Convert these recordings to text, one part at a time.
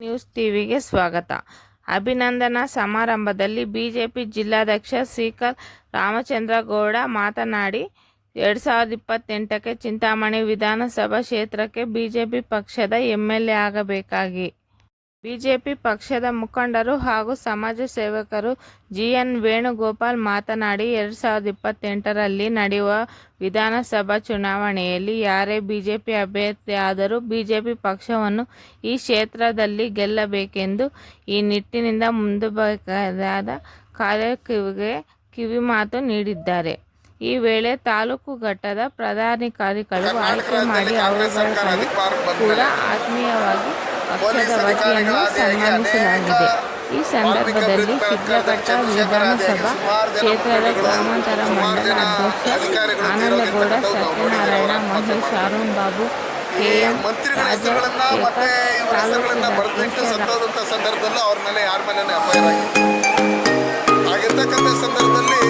News ಟಿವಿಗೆ ಸ್ವಾಗತ. ಅಭಿನಂದನಾ ಸಮಾರಂಭದಲ್ಲಿ ಬಿಜೆಪಿ ಜಿಲ್ಲಾಧ್ಯಕ್ಷ ಸೀಕಲ್ ರಾಮಚಂದ್ರಗೌಡ ಮಾತನಾಡಿ, ಎರಡು ಸಾವಿರದ ಇಪ್ಪತ್ತೆಂಟಕ್ಕೆ ಚಿಂತಾಮಣಿ ವಿಧಾನಸಭಾ ಕ್ಷೇತ್ರಕ್ಕೆ ಬಿಜೆಪಿ ಪಕ್ಷದ ಎಂಎಲ್ಎ ಆಗಬೇಕಾಗಿ ಬಿಜೆಪಿ ಪಕ್ಷದ ಮುಖಂಡರು ಹಾಗೂ ಸಮಾಜ ಸೇವಕರು ಜಿಎನ್ ವೇಣುಗೋಪಾಲ್ ಮಾತನಾಡಿ ಎರಡು ಸಾವಿರದ ಇಪ್ಪತ್ತೆಂಟರಲ್ಲಿ ನಡೆಯುವ ವಿಧಾನಸಭಾ ಚುನಾವಣೆಯಲ್ಲಿ ಯಾರೇ ಬಿಜೆಪಿ ಅಭ್ಯರ್ಥಿಯಾದರೂ ಬಿಜೆಪಿ ಪಕ್ಷವನ್ನು ಈ ಕ್ಷೇತ್ರದಲ್ಲಿ ಗೆಲ್ಲಬೇಕೆಂದು ಈ ನಿಟ್ಟಿನಿಂದ ಮುಂದಬೇಕಾದ ಕಾರ್ಯಕ್ರಮಕ್ಕೆ ಕಿವಿಮಾತು ನೀಡಿದ್ದಾರೆ. ಈ ವೇಳೆ ತಾಲೂಕು ಘಟ್ಟದ ಪ್ರಧಾನಿಕಾರಿಗಳು ಆಯ್ಕೆ ಮಾಡಿ ಅವರು ಕೂಡ ಆತ್ಮೀಯವಾಗಿ ಪಕ್ಷದ ವತಿಯನ್ನು ಸನ್ಮಾನಿಸಲಾಗಿದೆ ಈ ಸಂದರ್ಭದಲ್ಲಿ ಸಿದ್ಲಘಟ್ಟ ವಿಧಾನಸಭಾ ಕ್ಷೇತ್ರದ ಗ್ರಾಮಾಂತರ ಮಂಡಲ ಅಧ್ಯಕ್ಷ ಆನಂದಗೌಡ ಸತ್ಯನಾರಾಯಣ ಮಹೇಶ್ ಅರುಣ್ ಬಾಬು ಕೆಎಂ ಸಂದರ್ಭದಲ್ಲೂ ಅವ್ರ ಮೇಲೆ ಯಾರ ಮೇಲೆ ಅಪಾಯ ಆಗಿರ್ತಕ್ಕಂಥ ಸಂದರ್ಭದಲ್ಲಿ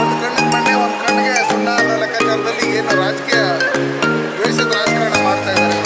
ಒಂದು ಕಣ್ಣಿಗೆ ಮಣ್ಣೆ ಒಂದು ಕಣ್ಣಿಗೆ ಸುಣ್ಣ ಅನ್ನೋ ಲೆಕ್ಕಾಚಾರದಲ್ಲಿ ಏನು ರಾಜಕೀಯ ದ್ವೇಷದ ರಾಜಕಾರಣ ಮಾಡ್ತಾ ಇದ್ದಾರೆ.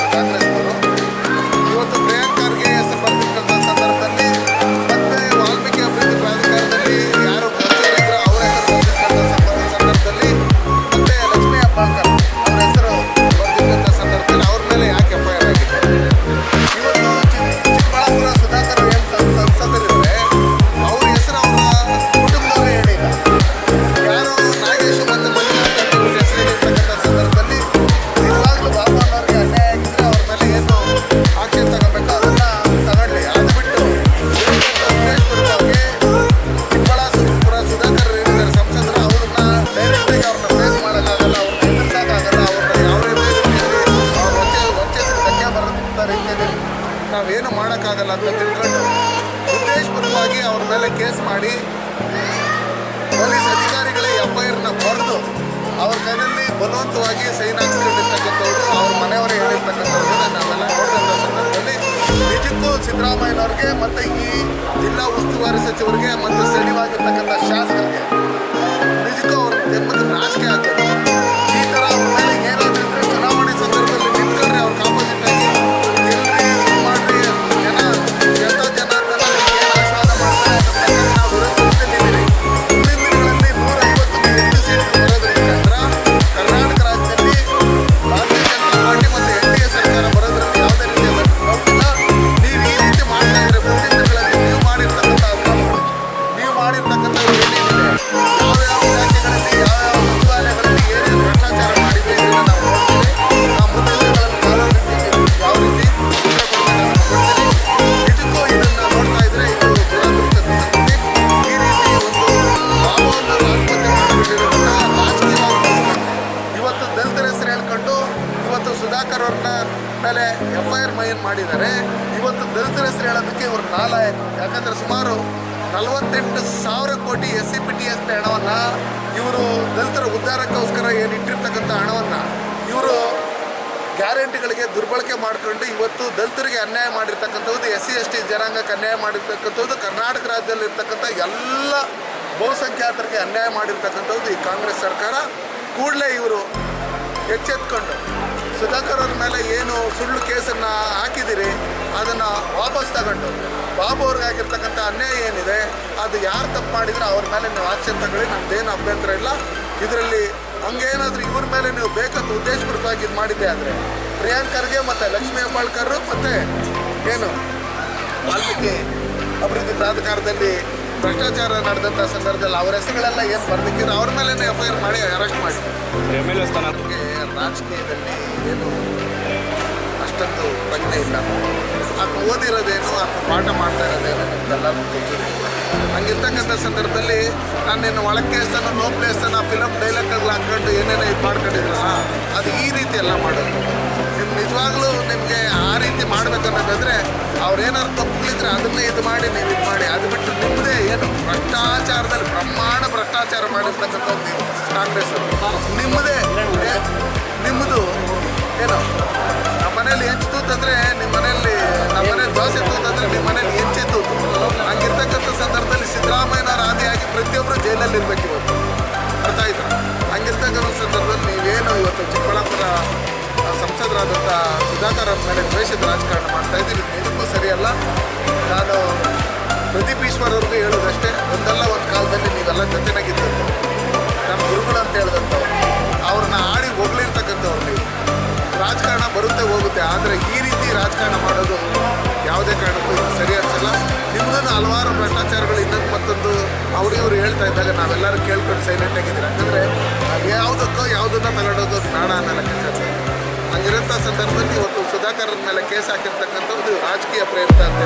ಮಾಡೋಕ್ಕಾಗಲ್ಲ ಅಂತ ತಿಳ್ಕೊಂಡು ಉದ್ದೇಶಪೂರ್ವವಾಗಿ ಅವ್ರ ಮೇಲೆ ಕೇಸ್ ಮಾಡಿ ಪೊಲೀಸ್ ಅಧಿಕಾರಿಗಳೇ ಎಫ್ ಐ ಆರ್ನ ಬರೆದು ಅವ್ರ ಕೈಯಲ್ಲಿ ಬಲವಂತವಾಗಿ ಸೈನ್ ಹಾಕ್ಸ್ಕೊಂಡಿರ್ತಕ್ಕಂಥವ್ರು, ಅವ್ರ ಮನೆಯವರೇ ಹೇಳಿರ್ತಕ್ಕಂಥವ್ರನ್ನ ನಾವೆಲ್ಲ ನೋಡಿದಂಥ ಸಂದರ್ಭದಲ್ಲಿ ನಿಜಕ್ಕೂ ಸಿದ್ದರಾಮಯ್ಯನವ್ರಿಗೆ ಮತ್ತು ಈ ಜಿಲ್ಲಾ ಉಸ್ತುವಾರಿ ಸಚಿವರಿಗೆ ಮತ್ತು ಸೆಡಿವಾಗಿರ್ತಕ್ಕಂಥ ಶಾಸಕರಿಗೆ ನಿಜಕ್ಕೂ ಅವ್ರ ಜನ್ಮದ ನಾಚಿಕೆ ಉದ್ಧಾರಕ್ಕೋಸ್ಕರ ಏನು ಇಟ್ಟಿರ್ತಕ್ಕಂಥ ಹಣವನ್ನು ಇವರು ಗ್ಯಾರಂಟಿಗಳಿಗೆ ದುರ್ಬಳಕೆ ಮಾಡಿಕೊಂಡು ಇವತ್ತು ದಲಿತರಿಗೆ ಅನ್ಯಾಯ ಮಾಡಿರ್ತಕ್ಕಂಥದ್ದು ಎಸ್ ಸಿ ಎಸ್ ಟಿ ಜನಾಂಗಕ್ಕೆ ಅನ್ಯಾಯ ಮಾಡಿರ್ತಕ್ಕಂಥದ್ದು ಕರ್ನಾಟಕ ರಾಜ್ಯದಲ್ಲಿ ಇರ್ತಕ್ಕಂಥ ಎಲ್ಲ ಬಹುಸಂಖ್ಯಾತರಿಗೆ ಅನ್ಯಾಯ ಮಾಡಿರ್ತಕ್ಕಂಥದ್ದು ಈ ಕಾಂಗ್ರೆಸ್ ಸರ್ಕಾರ. ಕೂಡಲೇ ಇವರು ಎಚ್ಚೆತ್ಕೊಂಡು ಸುಧಾಕರ್ ಅವ್ರ ಮೇಲೆ ಏನು ಸುಳ್ಳು ಕೇಸನ್ನು ಹಾಕಿದ್ದೀರಿ ಅದನ್ನು ವಾಪಸ್ ತಗೊಂಡು. ಬಾಬು ಅವ್ರಿಗೆ ಆಗಿರ್ತಕ್ಕಂಥ ಅನ್ಯಾಯ ಏನಿದೆ, ಅದು ಯಾರು ತಪ್ಪು ಮಾಡಿದರೆ ಅವ್ರ ಮೇಲೆ ನೀವು ಆಕ್ಷನ್ ತಗೊಳ್ಳಿ, ನಮ್ದೇನು ಅಭ್ಯಂತರ ಇಲ್ಲ. ಇದರಲ್ಲಿ ಹಂಗೇನಾದ್ರೂ ಇವ್ರ ಮೇಲೆ ನೀವು ಬೇಕಂತ ಉದ್ದೇಶಪೂರ್ವಕವಾಗಿ ಇದು ಮಾಡಿದ್ದೆ ಆದರೆ ಪ್ರಿಯಾಂಕರ್ಗೆ ಮತ್ತು ಲಕ್ಷ್ಮೀ ಹೆಬ್ಬಾಳ್ಕರ್ ಮತ್ತು ಏನು ವಾಲ್ಮೀಕಿ ಅಭಿವೃದ್ಧಿ ಪ್ರಾಧಿಕಾರದಲ್ಲಿ ಭ್ರಷ್ಟಾಚಾರ ನಡೆದಂಥ ಸಂದರ್ಭದಲ್ಲಿ ಅವರ ಹೆಸರುಗಳೆಲ್ಲ ಏನು ಬರ್ಬೇಕಿದ್ರೆ ಅವ್ರ ಮೇಲೆ ಎಫ್ ಐ ಆರ್ ಮಾಡಿ. ಅರೆಸ್ಟ್ ಮಾಡಿ ನಮಗೆ ರಾಜಕೀಯದಲ್ಲಿ ಏನು ಅಷ್ಟೊಂದು ಪ್ರಜ್ಞೆ ಇಲ್ಲ. ಆತ ಓದಿರೋದೇನು ಆತ ಪಾಠ ಮಾಡ್ತಾ ಇರೋದೇನು ನಮ್ಗೆಲ್ಲರಿಗೂ ಗೊತ್ತಿದೆ ಹಂಗಿರ್ತಕ್ಕಂಥ ಸಂದರ್ಭದಲ್ಲಿ ನಾನೇನು ಒಳಕ್ಕೆ ಸ್ಥಾನ ನೋ ಪ್ಲೇಸ್ ಸ್ಥಾನ ಫಿಲಮ್ ಡೈಲಾಗ್ಗಳು ಹಾಕ್ಕೊಂಡು ಏನೇನೋ ಇದು ಮಾಡ್ಕೊಂಡಿದ್ರಲ್ಲ ಅದು ಈ ರೀತಿ ಎಲ್ಲ ಮಾಡೋದು. ನಿಮ್ಮ ನಿಜವಾಗ್ಲೂ ನಿಮಗೆ ಆ ರೀತಿ ಮಾಡಬೇಕು ಅವ್ರು ಏನಾದ್ರು ತಪ್ಪುಗಳಿದ್ರೆ ಅದನ್ನೇ ಇದು ಮಾಡಿ, ನೀವು ಇದು ಮಾಡಿ. ಅದು ಬಿಟ್ಟು ನಿಮ್ಮದೇ ಏನು ಭ್ರಷ್ಟಾಚಾರದಲ್ಲಿ ಬ್ರಹ್ಮಾಂಡ ಭ್ರಷ್ಟಾಚಾರ ಮಾಡಿರ್ತಕ್ಕಂಥದ್ದು ಕಾಂಗ್ರೆಸ್ ನಿಮ್ಮದೇ ನಿಮ್ಮದು ಏನು? ಮನೇಲಿ ಹೆಂಚು ತೂತಂದ್ರೆ ನಿಮ್ಮ ಮನೆಯಲ್ಲಿ ನಮ್ಮ ಮನೇಲಿ ದೋಸೆ ತೂತಂದ್ರೆ ನಿಮ್ಮ ಮನೇಲಿ ಹೆಂಚಿತ್ತು ತೂತು? ಹಂಗಿರ್ತಕ್ಕಂಥ ಸಂದರ್ಭದಲ್ಲಿ ಸಿದ್ದರಾಮಯ್ಯನವರ ಆದಿಯಾಗಿ ಪ್ರತಿಯೊಬ್ಬರು ಜೈಲಲ್ಲಿ ಇರ್ಬೇಕು ಇವತ್ತು ಅರ್ಥ ಆಯ್ತಾ? ಹಂಗಿರ್ತಕ್ಕಂಥ ಸಂದರ್ಭದಲ್ಲಿ ನೀವೇನು ಇವತ್ತು ಚಿಕ್ಕಬಳ್ಳಾಪುರ ಸಂಸದರಾದಂಥ ಸುಧಾಕರ್ ಅವ್ರ ಮೇಲೆ ದ್ವೇಷದ ರಾಜಕಾರಣ ಮಾಡ್ತಾ ಇದ್ದೀವಿ ಇದಕ್ಕೂ ಸರಿಯಲ್ಲ. ಪ್ರದೀಪ್ ಈಶ್ವರ್ ಅವ್ರಿಗೂ ಹೇಳೋದಷ್ಟೇ, ಒಂದಲ್ಲ ಒಂದು ಕಾಲದಲ್ಲಿ ನೀವೆಲ್ಲ ಜೊತೆನಾಗಿದ್ದಂಥ ನಮ್ಮ ಗುರುಗಳು ಅಂತ ಹೇಳಿದಂಥವ್ರು ರಾಜಕಾರಣ ಬರುತ್ತೆ, ಹೋಗುತ್ತೆ. ಆದರೆ ಈ ರೀತಿ ರಾಜಕಾರಣ ಮಾಡೋದು ಯಾವುದೇ ಕಾರಣಕ್ಕೂ ಇದು ಸರಿ ಅನ್ಸಲ್ಲ? ನಿಮ್ಮದನ್ನು ಹಲವಾರು ಭ್ರಷ್ಟಾಚಾರಗಳು ಇನ್ನೊಂದು ಮತ್ತೊಂದು ಅವ್ರು ಹೇಳ್ತಾ ಇದ್ದಾಗ ನಾವೆಲ್ಲರೂ ಕೇಳ್ಕೊಂಡು ಸೈಲೆಂಟ್ ಆಗಿದ್ದೀರಿ? ಯಾಕಂದರೆ ಯಾವುದಕ್ಕೋ ಯಾವುದನ್ನ ತಗೊಂಡೋದು ಬೇಡ ಅನ್ನೋ ಲೆಕ್ಕಾಚಾರ. ಹಂಗಿರೋಂಥ ಸಂದರ್ಭದಲ್ಲಿ ಇವತ್ತು ಸುಧಾಕರ್ ಮೇಲೆ ಕೇಸ್ ಹಾಕಿರ್ತಕ್ಕಂಥದ್ದು ರಾಜಕೀಯ ಪ್ರಯತ್ನ ಅಂತ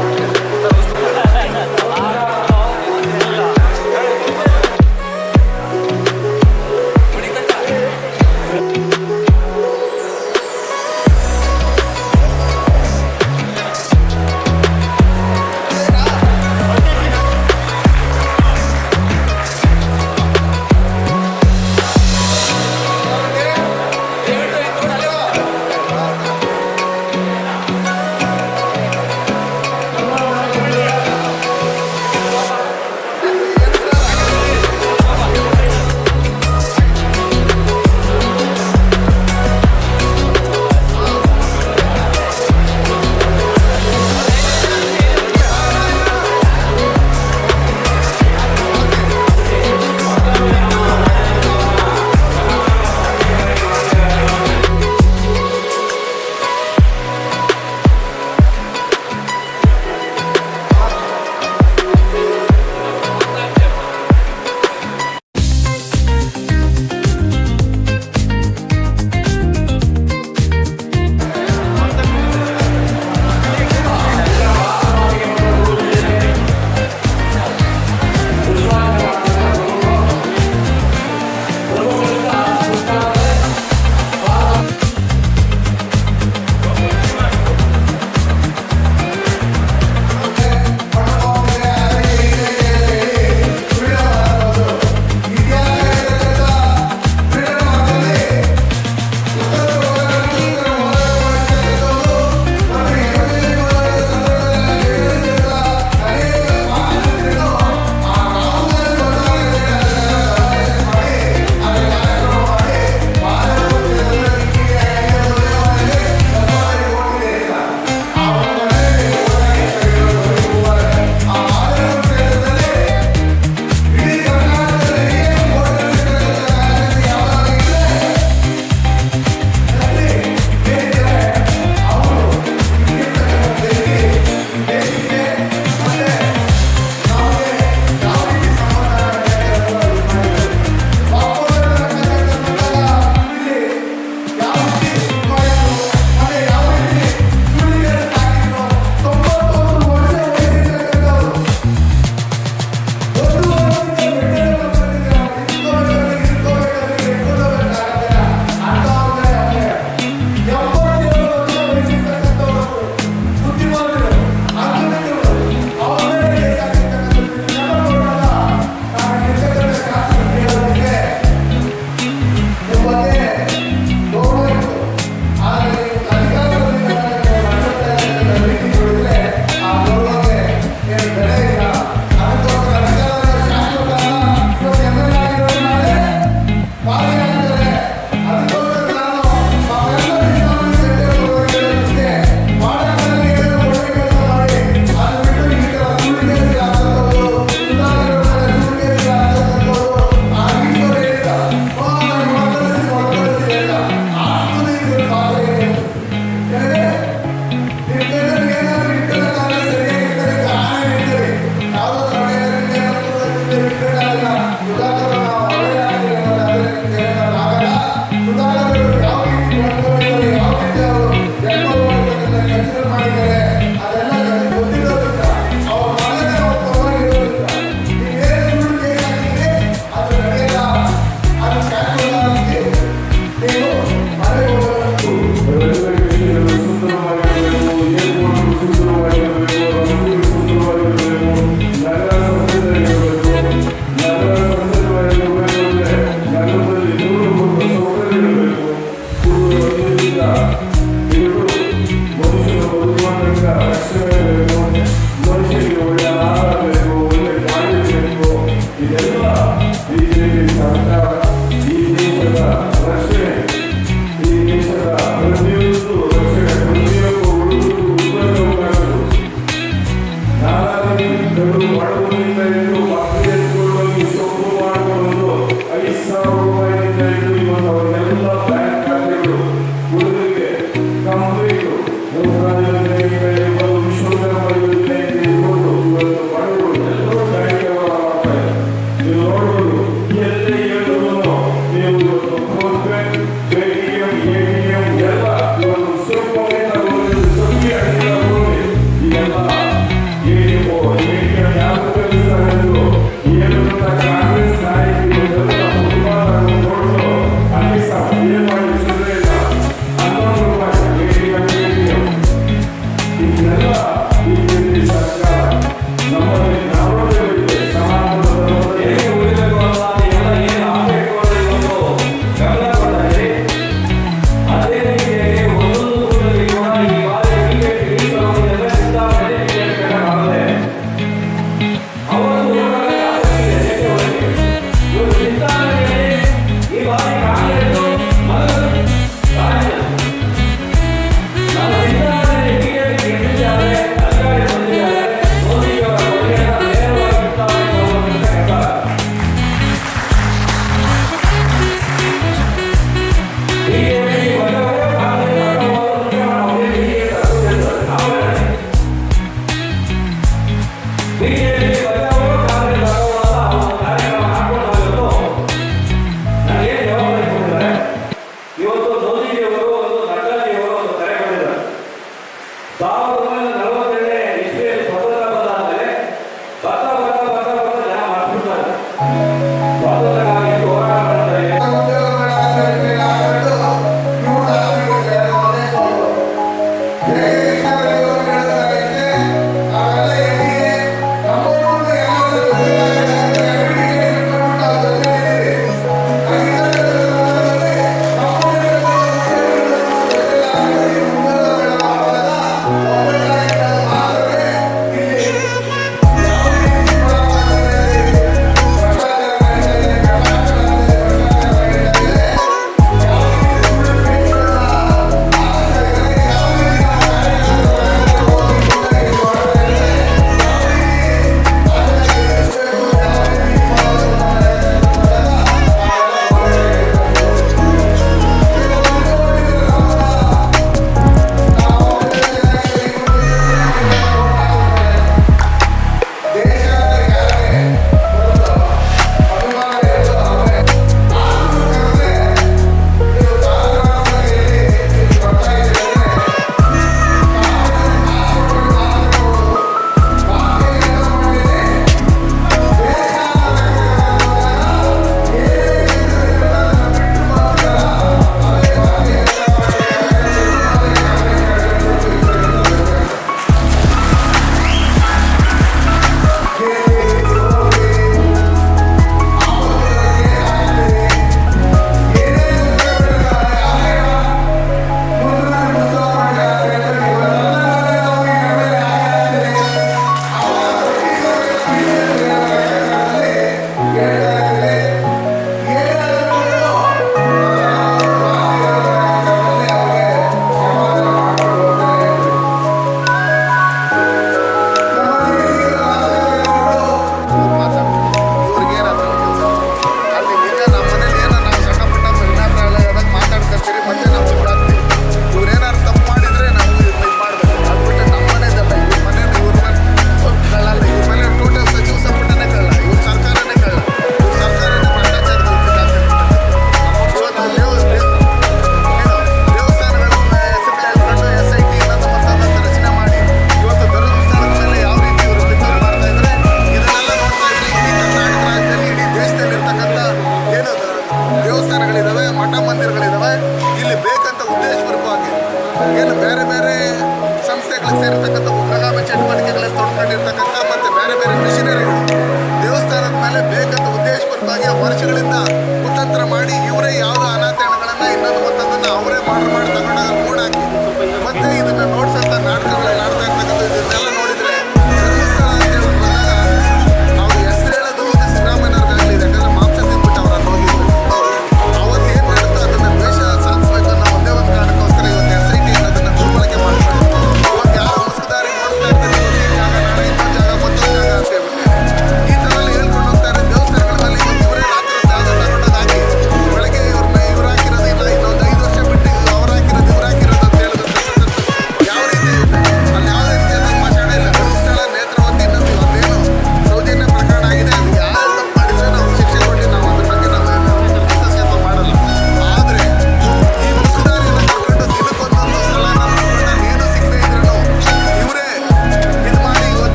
Yeah.